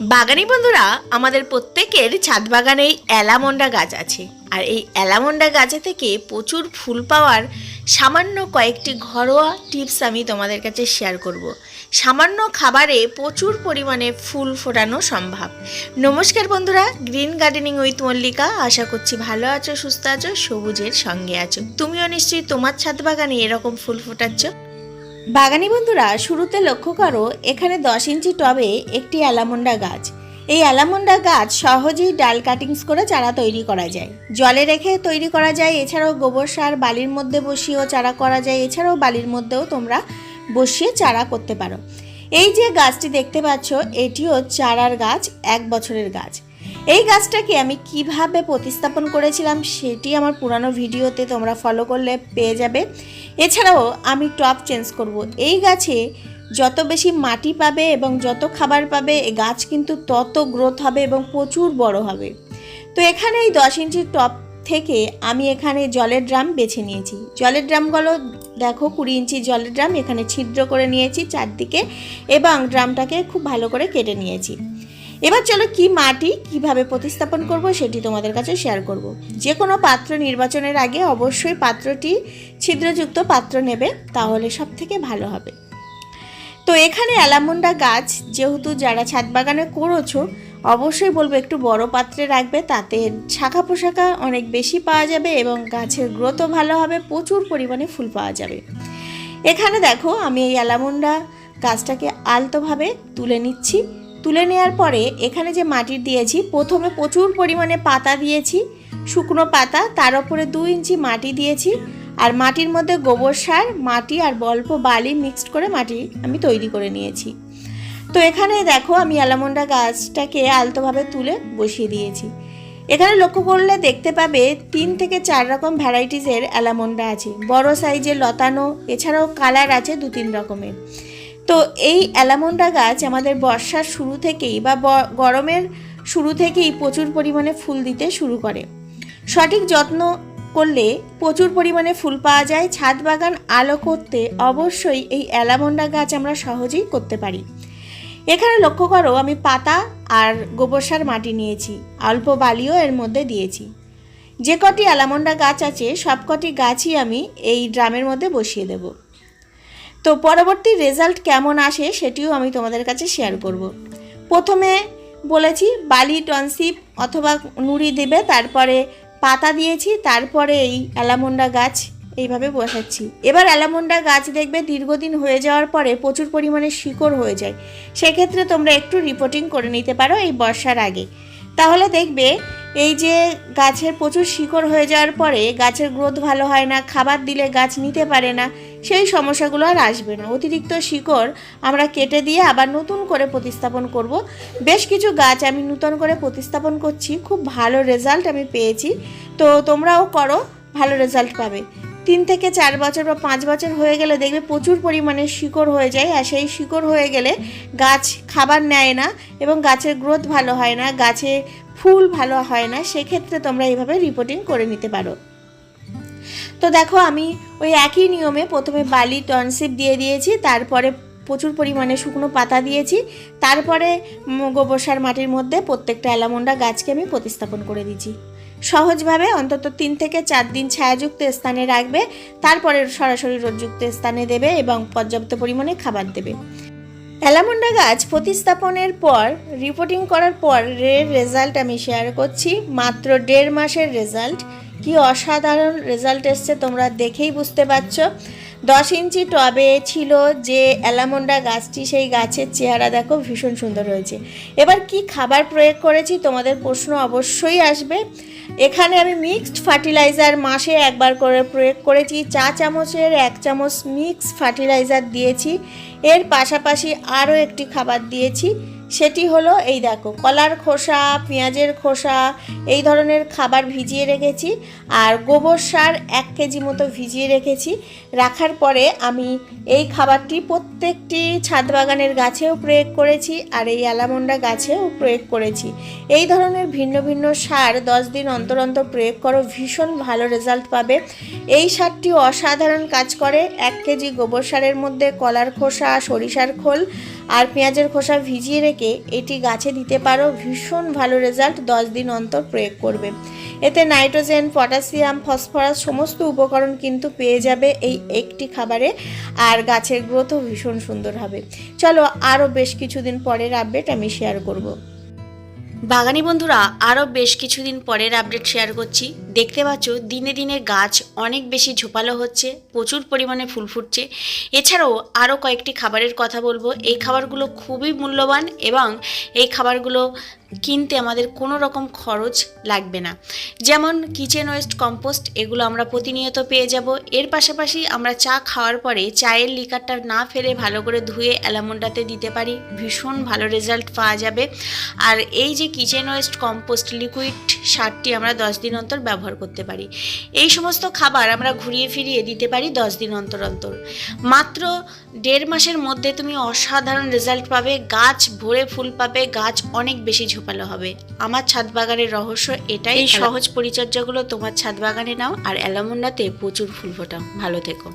বাগানি বন্ধুরা, আমাদের প্রত্যেকের ছাদ বাগানেই অ্যালামন্ডা গাছ আছে। আর এই অ্যালামন্ডা গাছে থেকে প্রচুর ফুল পাওয়ার সামান্য কয়েকটি ঘরোয়া টিপস আমি তোমাদের কাছে শেয়ার করব। সামান্য খাবারে প্রচুর পরিমাণে ফুল ফোটানো সম্ভব। নমস্কার বন্ধুরা, গ্রিন গার্ডেনিং উইথ মল্লিকা। আশা করছি ভালো আছো, সুস্থ আছো, সবুজের সঙ্গে আছো। তুমিও নিশ্চয়ই তোমার ছাদ বাগানে এরকম ফুল ফোটাচ্ছ? বাগানি বন্ধুরা, শুরুতে লক্ষ্য করো, এখানে দশ ইঞ্চি টবে একটি অ্যালামন্ডা গাছ। এই অ্যালামন্ডা গাছ সহজেই ডাল কাটিংস করে চারা তৈরি করা যায়। জলে রেখে তৈরি করা যায়, এছাড়াও গোবর সার বালির মধ্যে বসিয়েও চারা করা যায়, এছাড়াও বালির মধ্যেও তোমরা বসিয়ে চারা করতে পারো। এই যে গাছটি দেখতে পাচ্ছ, এটিও চারার গাছ, এক বছরের গাছ। এই গাছটাকে আমি কীভাবে প্রতিস্থাপন করেছিলাম সেটি আমার পুরানো ভিডিওতে তোমরা ফলো করলে পেয়ে যাবে। এছাড়াও আমি টপ চেঞ্জ করব। এই গাছে যত বেশি মাটি পাবে এবং যত খাবার পাবে গাছ কিন্তু তত গ্রোথ হবে এবং প্রচুর বড় হবে। তো এখানে এই দশ ইঞ্চির টপ থেকে আমি এখানে জলের ড্রাম বেছে নিয়েছি। জলের ড্রামগুলো দেখো, কুড়ি ইঞ্চি জলের ড্রাম এখানে ছিদ্র করে নিয়েছি চারদিকে এবং ড্রামটাকে খুব ভালো করে কেটে নিয়েছি। এবার চলো কি মাটি কীভাবে প্রতিস্থাপন করব সেটি তোমাদের কাছে শেয়ার করব। যে কোনো পাত্র নির্বাচনের আগে অবশ্যই পাত্রটি ছিদ্রযুক্ত পাত্র নেবে, তাহলে সব থেকে ভালো হবে। তো এখানে অ্যালামন্ডা গাছ, যেহেতু যারা ছাদ বাগানে করেছ, অবশ্যই বলব একটু বড় পাত্রে রাখবে, তাতে শাখা পোশাকা অনেক বেশি পাওয়া যাবে এবং গাছের গ্রোথও ভালো হবে, প্রচুর পরিমাণে ফুল পাওয়া যাবে। এখানে দেখো, আমি এই অ্যালামন্ডা গাছটাকে আলতোভাবে তুলে নিচ্ছি। তুলে নেওয়ার পরে এখানে যে মাটি দিয়েছি, প্রথমে প্রচুর পরিমাণে পাতা দিয়েছি, শুকনো পাতা, তার উপরে দু ইঞ্চি মাটি দিয়েছি, আর মাটির মধ্যে গোবর সার, মাটি আর অল্প বালি মিক্সড করে মাটি আমি তৈরি করে নিয়েছি। তো এখানে দেখো আমি অ্যালামন্ডা গাছটাকে আলতোভাবে তুলে বসিয়ে দিয়েছি। এখানে লক্ষ্য করলে দেখতে পাবে তিন থেকে চার রকম ভ্যারাইটিসের অ্যালামন্ডা আছে। বড় সাইজের লতানো, এছাড়াও কালার আছে দু তিন রকমের। তো এই অ্যালামন্ডা গাছ আমাদের বর্ষার শুরু থেকেই বা গরমের শুরু থেকেই প্রচুর পরিমাণে ফুল দিতে শুরু করে। সঠিক যত্ন করলে প্রচুর পরিমাণে ফুল পাওয়া যায়। ছাদ বাগান আলো করতে অবশ্যই এই অ্যালামন্ডা গাছ আমরা সহজেই করতে পারি। এখানে লক্ষ্য করো, আমি পাতা আর গোবর সার মাটি নিয়েছি, অল্প বালিও এর মধ্যে দিয়েছি। যে কটি অ্যালামন্ডা গাছ আছে সব কটি গাছই আমি এই ড্রামের মধ্যে বসিয়ে দেব। তো পরবর্তী রেজাল্ট কেমন আসে সেটিও আমি তোমাদের কাছে শেয়ার করব। প্রথমে বলেছি বালি টনসিপ অথবা নুড়ি দেবে, তারপরে পাতা দিয়েছি, তারপরে এই অ্যালামন্ডা গাছ এইভাবে বসাচ্ছি। এবার অ্যালামন্ডা গাছ দেখবে দীর্ঘদিন হয়ে যাওয়ার পরে প্রচুর পরিমাণে শিকড় হয়ে যায়। সেক্ষেত্রে তোমরা একটু রিপোর্টিং করে নিতে পারো এই বর্ষার আগে। তাহলে দেখবে এই যে গাছের প্রচুর শিকড় হয়ে যাওয়ার পরে গাছের গ্রোথ ভালো হয় না, খাবার দিলে গাছ নিতে পারে না, সেই সমস্যাগুলো আর আসবে না। অতিরিক্ত শিকড় আমরা কেটে দিয়ে আবার নতুন করে প্রতিস্থাপন করব। বেশ কিছু গাছ আমি নতুন করে প্রতিস্থাপন করছি, খুব ভালো রেজাল্ট আমি পেয়েছি। তো তোমরাও করো, ভালো রেজাল্ট পাবে। তিন থেকে চার বছর বা পাঁচ বছর হয়ে গেলে দেখবে প্রচুর পরিমাণে শিকড় হয়ে যায়, আর সেই শিকড় হয়ে গেলে গাছ খাবার নেয় না এবং গাছের গ্রোথ ভালো হয় না, গাছে ফুল ভালো হয় না, সেক্ষেত্রে তোমরা এইভাবে রিপোর্টিং করে নিতে পারো। তো দেখো, আমি ওই একই নিয়মে প্রথমে বালি টনসিপ দিয়ে দিয়েছি, তারপরে প্রচুর পরিমাণে শুকনো পাতা দিয়েছি, তারপরে গোবর সার মাটির মধ্যে প্রত্যেকটা অ্যালামন্ডা গাছকে আমি প্রতিস্থাপন করে দিয়েছি। সহজভাবে অন্তত তিন থেকে চার দিন ছায়াযুক্ত স্থানে রাখবে, তারপরে সরাসরি রোদযুক্ত স্থানে দেবে এবং পর্যাপ্ত পরিমাণে খাবার দেবে। অ্যালামন্ডা গাছ প্রতিস্থাপনের পর রিপোর্টিং করার পর এর রেজাল্ট আমি শেয়ার করছি। মাত্র দেড় মাসের রেজাল্ট কি অসাধারণ রেজাল্ট এসছে তোমরা দেখেই বুঝতে পারছ। দশ ইঞ্চি টবে ছিল যে অ্যালামন্ডা গাছটি, সেই গাছের চেহারা দেখো ভীষণ সুন্দর হয়েছে। এবার কি খাবার প্রয়োগ করেছি তোমাদের প্রশ্ন অবশ্যই আসবে। এখানে আমি মিক্সড ফার্টিলাইজার মাসে একবার করে প্রয়োগ করেছি, চা চামচের এক চামচ মিক্স ফার্টিলাইজার দিয়েছি। এর পাশাপাশি আরও একটি খাবার দিয়েছি। সেটি হলো, এই দেখো, কলার খোসা, পেঁয়াজের খোসা, এই ধরনের খাবার ভিজিয়ে রেখেছি। আর গোবর সার এক কেজি মতো ভিজিয়ে রেখেছি। রাখার পরে আমি এই খাবারটি প্রত্যেকটি ছাদ বাগানের গাছেও প্রয়োগ করেছি আর এই অ্যালামন্ডা গাছেও প্রয়োগ করেছি। এই ধরনের ভিন্ন ভিন্ন সার দশ দিন অন্তর অন্তর প্রয়োগ করো, ভীষণ ভালো রেজাল্ট পাবে। এই সারটি অসাধারণ কাজ করে। এক কেজি গোবর সারের মধ্যে কলার খোসা, সরিষার খোল আর পেঁয়াজের খোসা ভিজিয়ে রেখে এটি গাছে দিতে পারো। ভীষণ ভালো রেজাল্ট দশ দিন অন্তর প্রয়োগ করবে। এতে নাইট্রোজেন, পটাশিয়াম, ফসফরাস সমস্ত উপকরণ কিন্তু পেয়ে যাবে এই একটি খাবারে আর গাছের গ্রোথও ভীষণ সুন্দর হবে। চলো আরও বেশ কিছুদিন পরের আপডেট আমি শেয়ার করব। বাগানি বন্ধুরা, আরও বেশ কিছুদিন পরের আপডেট শেয়ার করছি। দেখতে পাচ্ছ, দিনে দিনে গাছ অনেক বেশি ঝোপালো হচ্ছে, প্রচুর পরিমাণে ফুল ফুটছে। এছাড়াও আরও কয়েকটি খাবারের কথা বলব। এই খাবারগুলো খুবই মূল্যবান এবং এই খাবারগুলো কিনতে আমাদের কোনো রকম খরচ লাগবে না। যেমন কিচেন ওয়েস্ট কম্পোস্ট, এগুলো আমরা প্রতিনিয়ত পেয়ে যাব। এর পাশাপাশি আমরা চা খাওয়ার পরে চায়ের লিকারটা না ফেলে ভালো করে ধুয়ে অ্যালামন্ডাতে দিতে পারি। ভীষণ ভালো রেজাল্ট পাওয়া যাবে। আর এই যে কিচেন ওয়েস্ট কম্পোস্ট লিকুইড সারটি আমরা দশ দিন অন্তর ব্যবহার করতে পারি। এই সমস্ত খাবার আমরা ঘুরিয়ে ফিরিয়ে দিতে পারি দশ দিন অন্তর অন্তর। মাত্র দেড় মাসের মধ্যে তুমি অসাধারণ রেজাল্ট পাবে। গাছ ভরে ফুল পাবে, গাছ অনেক বেশি ঝোপালো হবে। আমার ছাদ বাগানের রহস্য এটাই এই সহজ পরিচর্যাগুলো তোমার ছাদ বাগানে নাও আর অ্যালামন্ডাতে প্রচুর ফুল ফোটাও। ভালো থেকো।